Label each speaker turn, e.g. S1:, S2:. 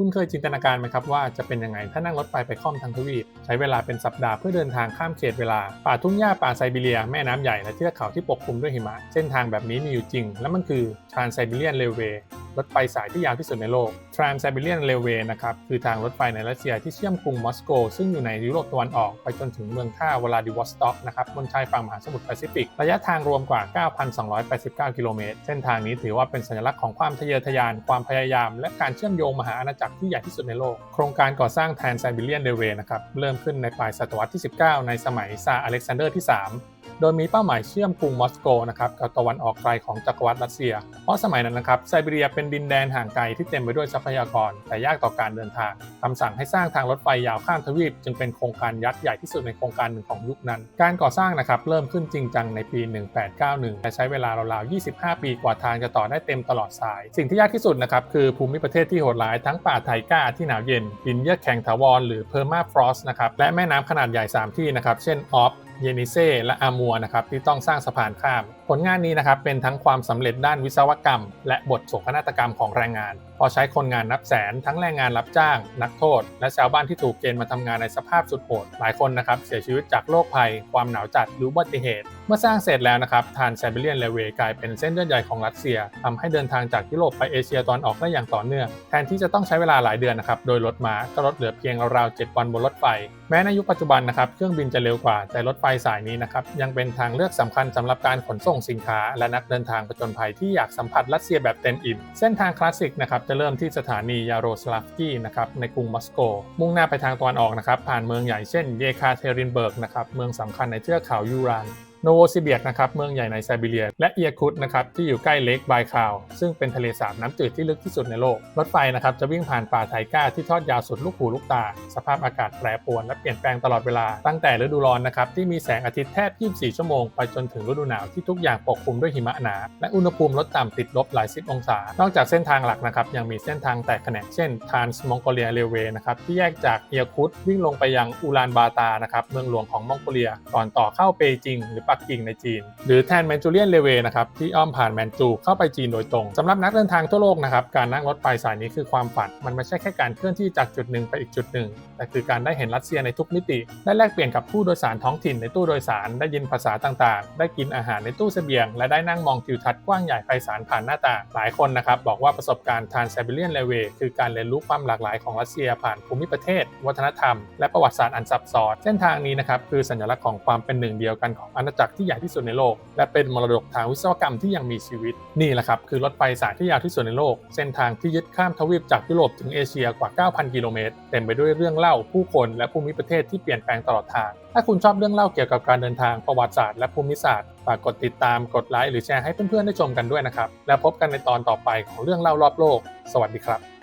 S1: คุณเคยจินตนาการไหมครับว่าจะเป็นยังไงถ้านั่งรถไฟไปค่อมทางทวีปใช้เวลาเป็นสัปดาห์เพื่อเดินทางข้ามเขตเวลา ป่าทุ่งหญ้าป่าไซบีเรีย แม่น้ำใหญ่และเทือกเขาที่ปกคลุมด้วยหิมะ เส้นทางแบบนี้มีอยู่จริง และมันคือทรานไซบีเรียนเรลเวย์ รถไฟสายที่ยาวที่สุดในโลก Trans Siberian Railway นะครับ คือทางรถไฟในรัสเซียที่เชื่อมกรุงมอสโก ซึ่งอยู่ในยุโรปตะวันออกไปจนถึงเมืองท่าวลาดิวอสต็อกนะครับบนชายฝั่งมหาสมุทรแปซิฟิก ระยะทางรวมกว่า 9,289 กิโลเมตร เส้นทางนี้ถือว่าเป็นสัญลักษณ์ของความทะเยอทะยาน ความพยายาม และการเชื่อมโยงมหาอาณาจักรที่ใหญ่ที่สุดในโลก โครงการก่อสร้าง Trans Siberian Railway นะครับ เริ่มขึ้นในปลายศตวรรษที่ 19 ในสมัยซาร์อเล็กซานเดอร์ที่ 3 โดยมีเป้าหมายเชื่อมกรุงมอสโกนะครับกับตะวันออกไกลของจักรวรรดิรัสเซีย เพราะสมัยนั้นนะครับไซบีเรียเป็นดินแดนห่างไกลที่เต็มไปด้วยทรัพยากร แต่ยากต่อการเดินทางคำสั่งให้สร้างทางรถไฟยาวข้ามทวีป จึงเป็นโครงการยักษ์ใหญ่ที่สุดในโครงการหนึ่งของยุคนั้น การก่อสร้างนะครับเริ่มขึ้นจริงจังในปี 1891 และใช้เวลาราวๆ 25 ปีกว่าทางจะต่อได้เต็มตลอดสาย สิ่งที่ยากที่สุดนะครับคือภูมิประเทศที่โหดร้ายทั้งป่าไทก้าที่หนาวเย็นดินเยือกแข็งถาวรหรือเพอร์มาฟรอสนะครับและแม่น้ำขนาดใหญ่ 3 ที่นะครับเช่นออฟ เยนิเซ่และอามัวนะครับที่ต้องสร้างสะพานข้าม ผลงานนี้นะครับเป็นทั้งความสำเร็จด้านวิศวกรรม และบทโศกนาฏกรรมของแรงงานพอใช้คนงานนับแสนทั้งแรงงานรับจ้าง นักโทษ และชาวบ้านที่ถูกเกณฑ์มาทำงานในสภาพสุดโหด หลายคนนะครับเสียชีวิตจากโรคภัย ความหนาวจัดหรืออุบัติเหตุ เมื่อสร้างเสร็จแล้วนะครับทานไซเบเรียนเรเวย์กลายเป็นเส้นเลือดใหญ่ของรัสเซียทำให้เดินทางจากยุโรปไปเอเชียตอนออกได้อย่างต่อเนื่อง แทนที่จะต้องใช้เวลาหลายเดือนนะครับโดยรถม้าก็ลดเหลือเพียงราวๆ7วันบนรถไฟ แม้ในยุคปัจจุบันนะครับเครื่องบินจะเร็วกว่าแต่รถไฟสายนี้นะครับยังเป็นทางเลือกสำคัญสำหรับการขนส่งสินค้า และนักเดินทางประจนภัยที่อยากสัมผัสรัสเซียแบบเต็มอิ่มเส้นทางคลาสสิกนะครับจะเริ่มที่สถานียาโรสลาฟกี้นะครับในกรุงมอสโก มุ่งหน้าไปทางตะวันออกนะครับผ่านเมืองใหญ่เช่นเยคาเทรินเบิร์กนะครับเมืองสำคัญในเทือกเขายูราน โนโวซิเบียกนะครับเมืองใหญ่ในไซบีเรีย และเอียคุตนะครับที่อยู่ใกล้เลกบายคาว ซึ่งเป็นทะเลสาบน้ำจืดที่ลึกที่สุดในโลก รถไฟนะครับจะวิ่งผ่านป่าไทก้าที่ทอดยาวสุดลูกหูลูกตา สภาพอากาศแปรปรวนและเปลี่ยนแปลงตลอดเวลา ตั้งแต่ฤดูร้อนนะครับที่มีแสงอาทิตย์แทบ 24 ชั่วโมง ไปจนถึงฤดูหนาวที่ทุกอย่างปกคลุมด้วยหิมะหนา และอุณหภูมิลดต่ำติดลบหลายสิบองศา นอกจากเส้นทางหลักนะครับยังมีเส้นทางแตกแขนงเช่นทานส์มองโกเลียเรเวย์นะครับที่แยกจากเอียคุตวิ่งลงไปยังอูลานบาตานะครับเมืองหลวงของมองโกเลียก่อนต่อเข้าเปจิงหรือปักกิ่งในจีน หรือแทนแมนจูเรียนเรเวนะครับที่อ้อมผ่านแมนจูเข้าไปจีนโดยตรงสำหรับนักเดินทางทั่วโลกนะครับการนั่งรถไฟสายนี้คือความฝัน มันไม่ใช่แค่การเคลื่อนที่จากจุดหนึ่งไปอีกจุดหนึ่งแต่คือการได้เห็นรัสเซียในทุกมิติ ได้แลกเปลี่ยนกับผู้โดยสารท้องถิ่นในตู้โดยสาร ได้ยินภาษาต่างๆ ได้กินอาหารในตู้เสบียง และได้นั่งมองทิวทัศน์กว้างใหญ่ไพศาลผ่านหน้าต่างหลายคนนะครับบอกว่าประสบการณ์ทานไซบีเรียนเรเวคือการเรียนรู้ความหลากหลายของรัสเซียผ่านภูมิประเทศ วัฒนธรรม และประวัติศาสตร์อันซับซ้อนเส้นทางนี้นะครับคือสัญลักษณ์ของความเป็นหนึ่งเดียวกันของอาณาจักรที่ใหญ่ที่สุดในโลก และเป็นมรดกทางวิศวกรรมที่ยังมีชีวิต นี่แหละครับคือรถไฟสายที่ยาวที่สุดในโลก เส้นทางที่ยึดข้ามทวีปจากยุโรปถึงเอเชียกว่า 9,000 กิโลเมตรเต็มไปด้วยเรื่องเล่าผู้คนและภูมิประเทศที่เปลี่ยนแปลงตลอดทาง ถ้าคุณชอบเรื่องเล่าเกี่ยวกับการเดินทางประวัติศาสตร์และภูมิศาสตร์ฝากกดติดตามกดไลค์หรือแชร์ให้เพื่อนๆได้ชมกันด้วยนะครับแล้วพบกันในตอนต่อไปของเรื่องเล่ารอบโลก สวัสดีครับ